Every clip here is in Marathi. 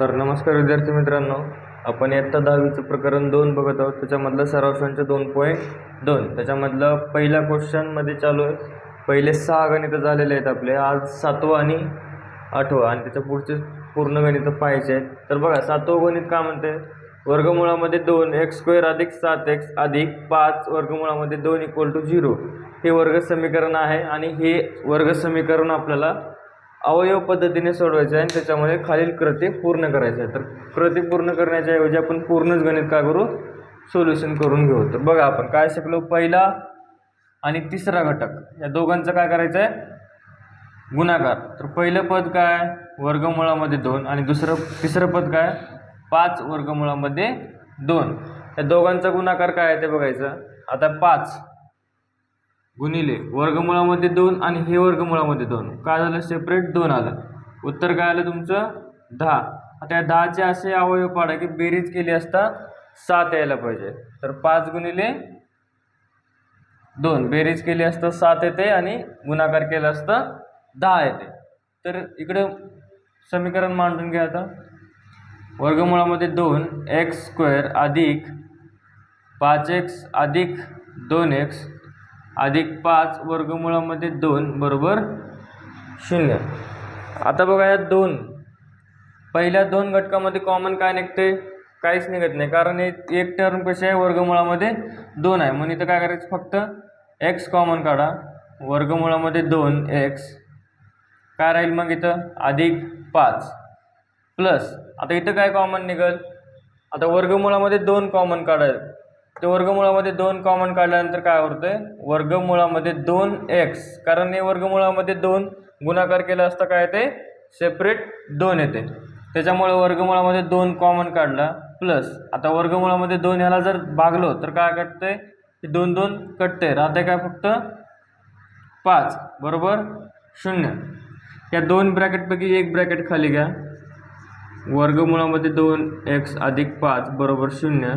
तर नमस्कार विद्यार्थी मित्रांनो आपण इयत्ता दहावीचं प्रकरण दोन बघत आहोत. त्याच्यामधलं सराव संच दोन पॉईंट दोन. त्याच्यामधलं पहिल्या क्वेश्चनमध्ये चालू आहे. पहिले सहा गणितं झालेले आहेत आपले. आज सातवं आणि आठवं आणि त्याच्या पुढचे पूर्ण गणितं पाहायचे आहेत. तर बघा सातवं गणित का म्हणते? वर्गमुळामध्ये दोन एक्स स्क्वेअर अधिक सात एक्स अधिक पाच वर्गमुळामध्ये दोन इक्वल टू झिरो हे वर्ग समीकरण आहे आणि हे वर्ग समीकरण आपल्याला अवयव पद्धतीने सोडवायचं आहे आणि त्याच्यामध्ये खालील कृती पूर्ण करायचे आहे तर कृती पूर्ण करण्याच्या ऐवजी आपण पूर्णच गणित का करू? सोल्युशन करून घेऊ. तर बघा आपण काय शिकलो? पहिला आणि तिसरा घटक. या दोघांचं काय करायचं आहे गुणाकार. तर पहिलं पद काय? वर्गमुळामध्ये दोन. आणि दुसरं तिसरं पद काय? पाच वर्गमुळामध्ये दोन. या दोघांचा गुणाकार काय आहे ते बघायचं. आता पाच. गुणिले वर्गमुळामध्ये दोन आणि हे वर्गमुळामध्ये दोन. काय झालं? सेपरेट दोन आलं. उत्तर काय आलं तुमचं? दहा. आता दहाचे असे अवयव पाडा की बेरीज केली असता सात यायला पाहिजे. तर पाच गुणिले दोन. बेरीज केली असता सात येते आणि गुणाकार केला असता दहा येते. तर इकडं समीकरण मांडून घ्या आता. वर्गमुळामध्ये दोन एक्स स्क्वेअर अधिक पाच एक्स अधिक दोन एक्स अधिक पाच वर्गमुळामध्ये दोन बरोबर शून्य. आता बघा या दोन. पहिल्या दोन घटकामध्ये कॉमन काय निघते? काहीच निघत नाही. कारण एक एक टर्म कशी आहे? वर्गमुळामध्ये दोन आहे. म्हणून इथं काय करायचं फक्त? एक्स कॉमन काढा. वर्गमुळामध्ये दोन एक्स काय राहील मग इथं? अधिक पाच. प्लस आता इथं काय कॉमन निघल? आता वर्गमुळामध्ये दोन कॉमन काढायला ते वर्गमुळामध्ये दोन कॉमन काढल्यानंतर काय होतं वर्गमुळामध्ये दोन एक्स कारण हे वर्गमुळामध्ये दोन गुणाकार केला असता काय येते? सेपरेट दोन येते. त्याच्यामुळे वर्गमुळामध्ये दोन कॉमन काढला. प्लस आता वर्गमुळामध्ये दोन ह्याला जर भागलो तर काय कटते की दोन दोन कटते राहते काय फक्त? पाच. बरोबर? शून्य. या दोन ब्रॅकेटपैकी एक ब्रॅकेट खाली घ्या. वर्गमुळामध्ये दोन एक्स अधिक पाच. बरोबर? शून्य.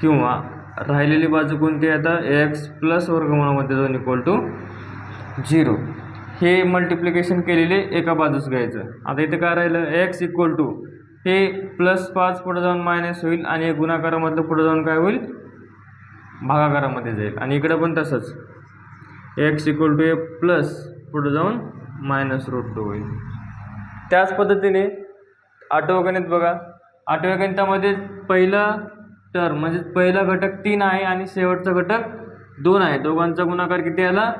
किंवा राहिलेली बाजू कोणती आहे आता? एक्स प्लस वर्गमुळामध्ये दोन इक्वल टू झिरो हे मल्टिप्लिकेशन केलेले एका बाजूस घ्यायचं. आता इथे काय राहिलं? एक्स इक्वल टू हे प्लस पाच पुढे जाऊन मायनस होईल आणि हे गुणाकारामधलं पुढे जाऊन काय होईल? भागाकारामध्ये जाईल. आणि इकडं पण तसंच. X equal to A plus पुढे जाऊन मायनस रूट टू होईल. त्याच पद्धतीने आठवं गणित बघा. आठव्या गणितामध्ये पहिलं तर म्हणजे पहिला घटक तीन आहे आणि शेवटचा घटक दोन आहे. दोघांचा गुणाकार किती आला?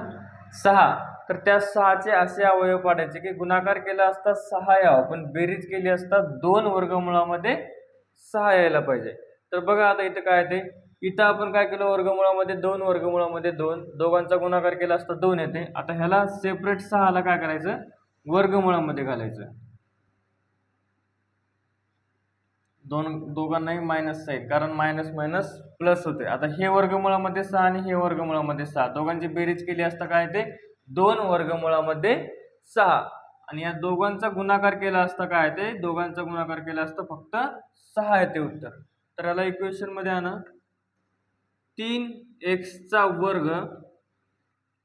सहा. तर त्या सहाचे असे अवयव पाडायचे की गुणाकार केला असता सहा यावं पण बेरीज केली असता दोन वर्गमुळामध्ये सहा यायला पाहिजे. तर बघा आता इथं काय येते? इथं आपण काय केलं? वर्गमुळामध्ये दोन वर्गमुळामध्ये दोन. दोघांचा गुणाकार केला असता दोन येते. आता ह्याला सेपरेट सहाला काय करायचं? वर्गमुळामध्ये घालायचं. दोन दोघांनाही मायनस आहे कारण मायनस मायनस प्लस होते. आता हे वर्गमुळामध्ये सहा आणि हे वर्गमुळामध्ये सहा. दोघांची बेरीज केली असता काय ते? दोन वर्गमुळामध्ये सहा. आणि या दोघांचा गुणाकार केला असता काय ते? दोघांचा गुणाकार केला असता फक्त सहा येते उत्तर. तर याला इक्वेशनमध्ये आणा. तीन एक्सचा वर्ग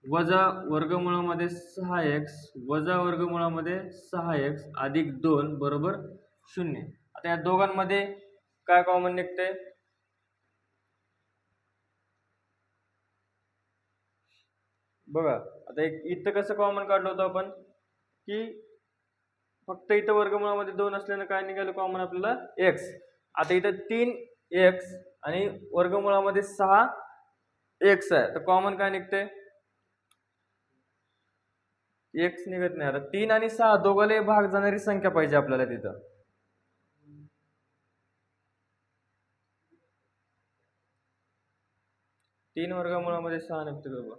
वजा वर्गमुळामध्ये सहा एक्स वजा वर्गमुळामध्ये सहा एक्स अधिक दोन बरोबर शून्य. आता या दोघांमध्ये काय कॉमन निघते बघा आता एक इथं कसं कॉमन काढलं होतं आपण? की फक्त इथं वर्गमुळामध्ये दोन असल्यानं काय निघालं कॉमन आपल्याला? एक्स आता इथं तीन एक्स आणि वर्गमुळामध्ये सहा एक्स आहे. तर कॉमन काय निघते एक्स निघत नाही. आता तीन आणि सहा दोघाला भाग जाणारी संख्या पाहिजे आपल्याला तिथं. तीन वर्गमुळामध्ये सहा निघते बाबा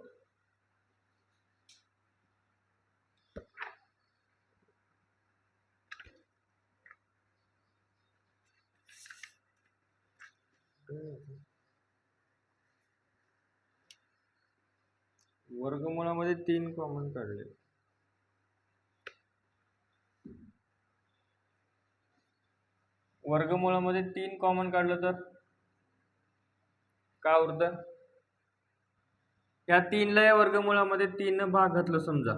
वर्गमुळामध्ये तीन कॉमन काढले. वर्गमुळामध्ये तीन कॉमन काढलं तर? काय उरतं या तीनला या वर्गमुळामध्ये तीन भाग घातलं समजा.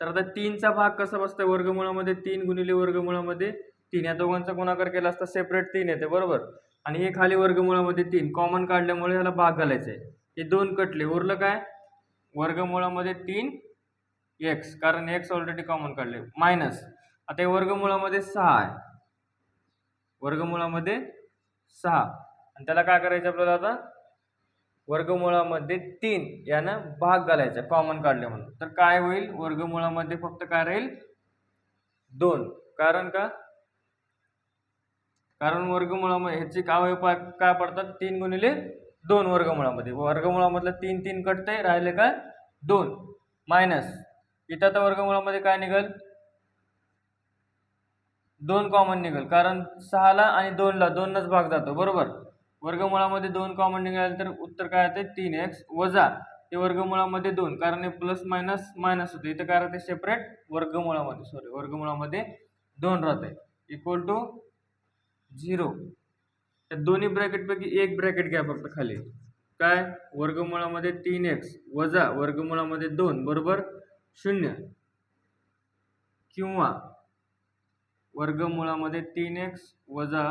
तर आता तीनचा भाग कसा बसतोय वर्गमुळामध्ये? तीन गुणिले वर्गमुळामध्ये तीन. या दोघांचा गुणाकार केला असता सेपरेट तीन येते बरोबर? आणि हे खाली वर्गमुळामध्ये तीन. कॉमन काढल्यामुळे ह्याला भाग घालायचा आहे हे दोन कटले. उरलं काय? वर्गमुळामध्ये तीन एक्स कारण एक्स ऑलरेडी कॉमन काढले. मायनस आता हे वर्गमुळामध्ये सहा आहे. वर्गमुळामध्ये सहा. आणि त्याला काय करायचं आपल्याला आता? वर्गमुळामध्ये तीन यानं भाग घालायचा कॉमन काढले म्हणून. तर काय होईल? वर्गमुळामध्ये फक्त काय राहील? दोन. कारण का? कारण वर्गमुळामध्ये ह्याचे काय पा- काय पडतात? तीन गुणिले दोन वर्गमुळामध्ये. वर्गमुळामधलं तीन तीन कटतंय राहिले काय दोन. मायनस. इथं आता वर्गमुळामध्ये काय निघल? दोन कॉमन निघल. कारण सहाला आणि दोनला दोनच भाग जातो. बरोबर? वर्गमुळामध्ये दोन कॉमन निघाले तर उत्तर काय येते तीन एक्स वजा ते वर्गमुळामध्ये दोन. कारण हे प्लस मायनस मायनस होते. इथं काय राहते सेपरेट वर्गमुळामध्ये सॉरी वर्गमुळामध्ये दोन राहते इक्वल टू झिरो त्या दोन्ही ब्रॅकेटपैकी एक ब्रॅकेट घ्या फक्त खाली. काय? वर्गमुळामध्ये तीन एक्स वजा वर्गमुळामध्ये दोन. बरोबर? शून्य. किंवा वर्गमुळामध्ये तीन एक्स वजा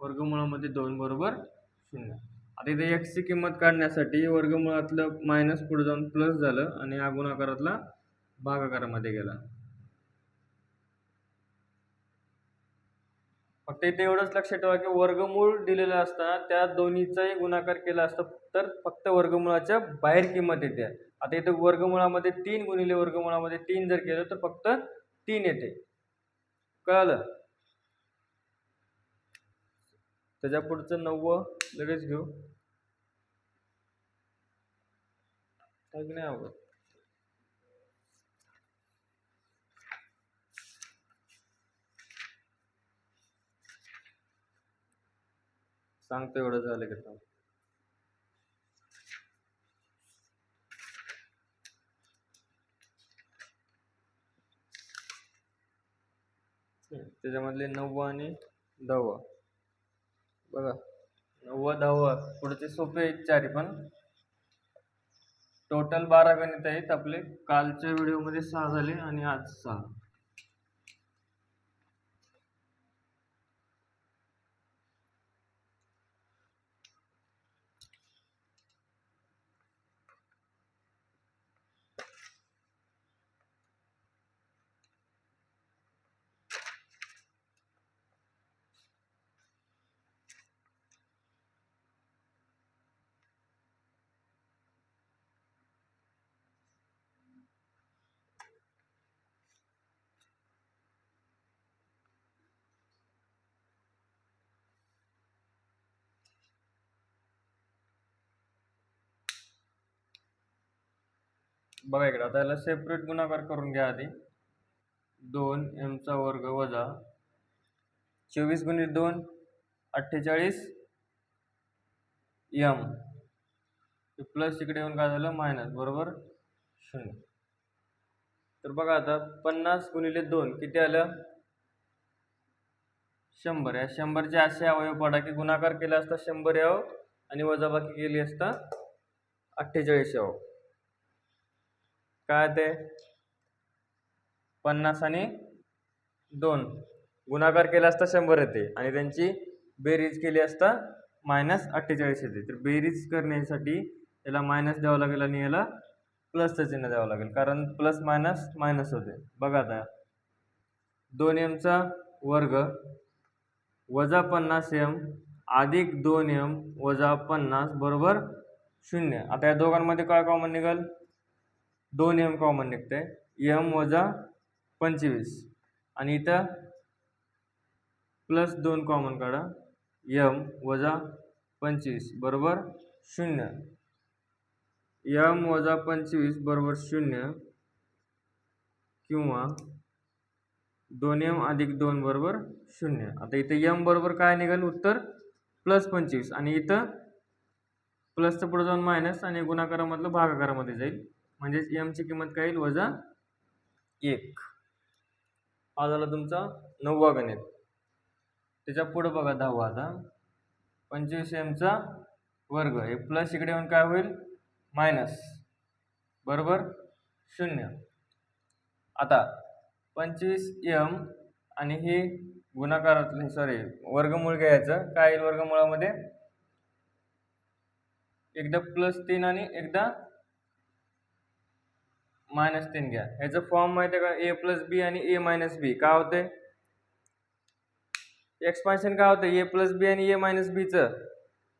वर्गमुळामध्ये दोन. बरोबर? शून्य आता इथे एक्सची किंमत काढण्यासाठी वर्गमुळातलं मायनस पुढे जाऊन प्लस झालं आणि हा गुणाकारातला भागाकारामध्ये गेला. फक्त इथे एवढंच लक्षात ठेवा की वर्गमूळ दिलेलं असताना त्या दोन्हीचाही गुणाकार केला असता तर फक्त वर्गमुळाच्या बाहेर किंमत येते. आता इथे वर्गमुळामध्ये तीन गुणिले वर्गमुळामध्ये तीन जर केलं तर फक्त तीन येते. कळालं? त्याच्या पुढचं नव्वद लगेच घेऊ. काय की नाही अवघड. सांगतो एवढं झालं की थांब. त्याच्यामधले नववा आणि दहावा. बघा. नव्वद दहावं पुढचे सोपे आहेत चारी पण. टोटल बारा गणित आहेत. आपले कालच्या व्हिडिओमध्ये सहा झाले आणि आज सहा. बघा इकडे आता याला सेपरेट गुणाकार करून घ्या आधी. दोन एमचा वर्ग वजा चोवीस गुणिले दोन अठ्ठेचाळीस यम प्लस इकडे येऊन काय झालं? मायनस बरोबर? शून्य. तर बघा आता पन्नास गुणिले दोन किती आलं? शंभर. या शंभरचे असे अवयव पडा की गुणाकार केला असता शंभर यावं आणि वजाबाकी केली असता अठ्ठेचाळीस यावं. काय ते? पन्नास आणि दोन. गुणाकार केला असता शंभर येते. आणि त्यांची बेरीज केली असता मायनस अठ्ठेचाळीस येते. तर बेरीज करण्यासाठी याला मायनस द्यावं लागेल आणि याला प्लसचं चिन्ह द्यावं लागेल. कारण प्लस मायनस मायनस होते. बघा आता. दोन एमचा वर्ग वजा पन्नास एम अधिक दोन एम वजा पन्नास बरोबर शून्य. आता या दोघांमध्ये काय कॉमन निघाल? दोन एम कॉमन निघतं आहे एम वजा पंचवीस. आणि इथं प्लस दोन कॉमन काढा. यम वजा पंचवीस बरोबर शून्य. यम वजा पंचवीस बरोबर शून्य किंवा दोन एम अधिक दोन बरोबर शून्य. आता इथं यम बरोबर काय निघाल? उत्तर प्लस पंचवीस. आणि इथं प्लसचं पुढे जाऊन मायनस आणि गुणाकारामधलं भागाकारामध्ये जाईल. म्हणजेच एमची किंमत काय येईल? वजा एक. हा झाला तुमचा नववा गणित. त्याच्या पुढं बघा दहावा आता. पंचवीस एमचा वर्ग. हे प्लस इकडे येऊन काय होईल? मायनस बरोबर? शून्य. आता पंचवीस एम आणि हे गुणाकारातले सॉरी वर्गमूळ घ्यायचं. काय येईल वर्गमुळामध्ये? एकदा प्लस तीन आणि एकदा मायनस टेन घ्या. ह्याचं फॉर्म माहिती आहे का? ए प्लस बी आणि ए मायनस बी का होते? एक्सपान्शन काय होतं? ए प्लस बी आणि A minus बीचं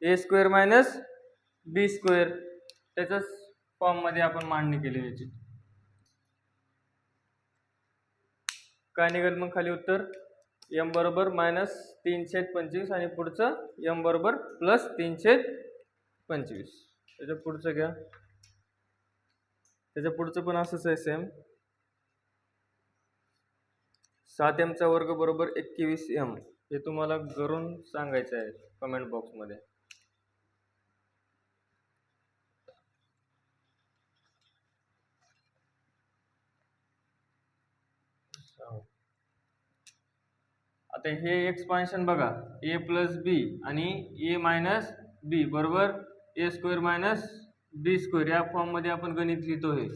A square minus B square त्याच्याच फॉर्ममध्ये आपण मांडणी केली याची. काय निघेल मग खाली उत्तर? एम बरोबर मायनस तीनशे पंचवीस आणि पुढचं एम बरोबर प्लस तीनशे पंचवीस. त्याच्या पुढचं घ्या. त्याच्या पुढचं पण असंच आहे सेम सात एमचा वर्ग बरोबर एकवीस एम हे तुम्हाला करून सांगायचं आहे कमेंट बॉक्समध्ये आता हे एक्सपान्शन बघा ए प्लस बी आणि ए मायनस बी बरोबर? A square minus B square या फॉर्ममध्ये आपण गणित लिहितो हे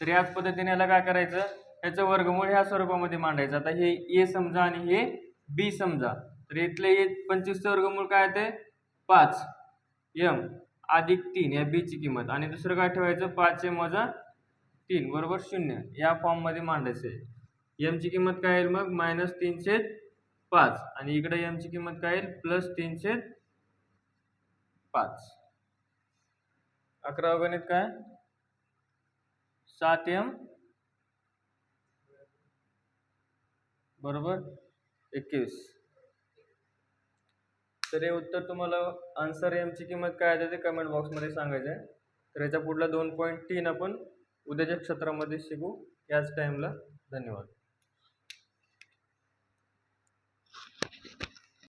तर याच पद्धतीने याला काय करायचं? याचं वर्गमूळ ह्या स्वरूपामध्ये मांडायचं. आता हे ए समजा आणि हे बी समजा. तर इथले ए पंचवीसचं वर्गमूळ काय ते पाच. एम अधिक तीन या बीची किंमत. आणि दुसरं काय ठेवायचं? पाच एम वजा तीन बरोबर शून्य. या फॉर्ममध्ये मांडायचं आहे एमची किंमत काय येईल मग? मायनस तीनशे पाच. आणि इकडे एमची किंमत काय येईल? प्लस तीनशे पाच. अकरावं गणित काय? सात एम बरोबर? एकवीस. तर हे उत्तर तुम्हाला आन्सर एमची किंमत काय आहे ते कमेंट बॉक्समध्ये सांगायचं आहे तर याच्या पुढला दोन पॉईंट तीन आपण उद्याच्या क्षेत्रामध्ये शिकू. याच टाईमला धन्यवाद.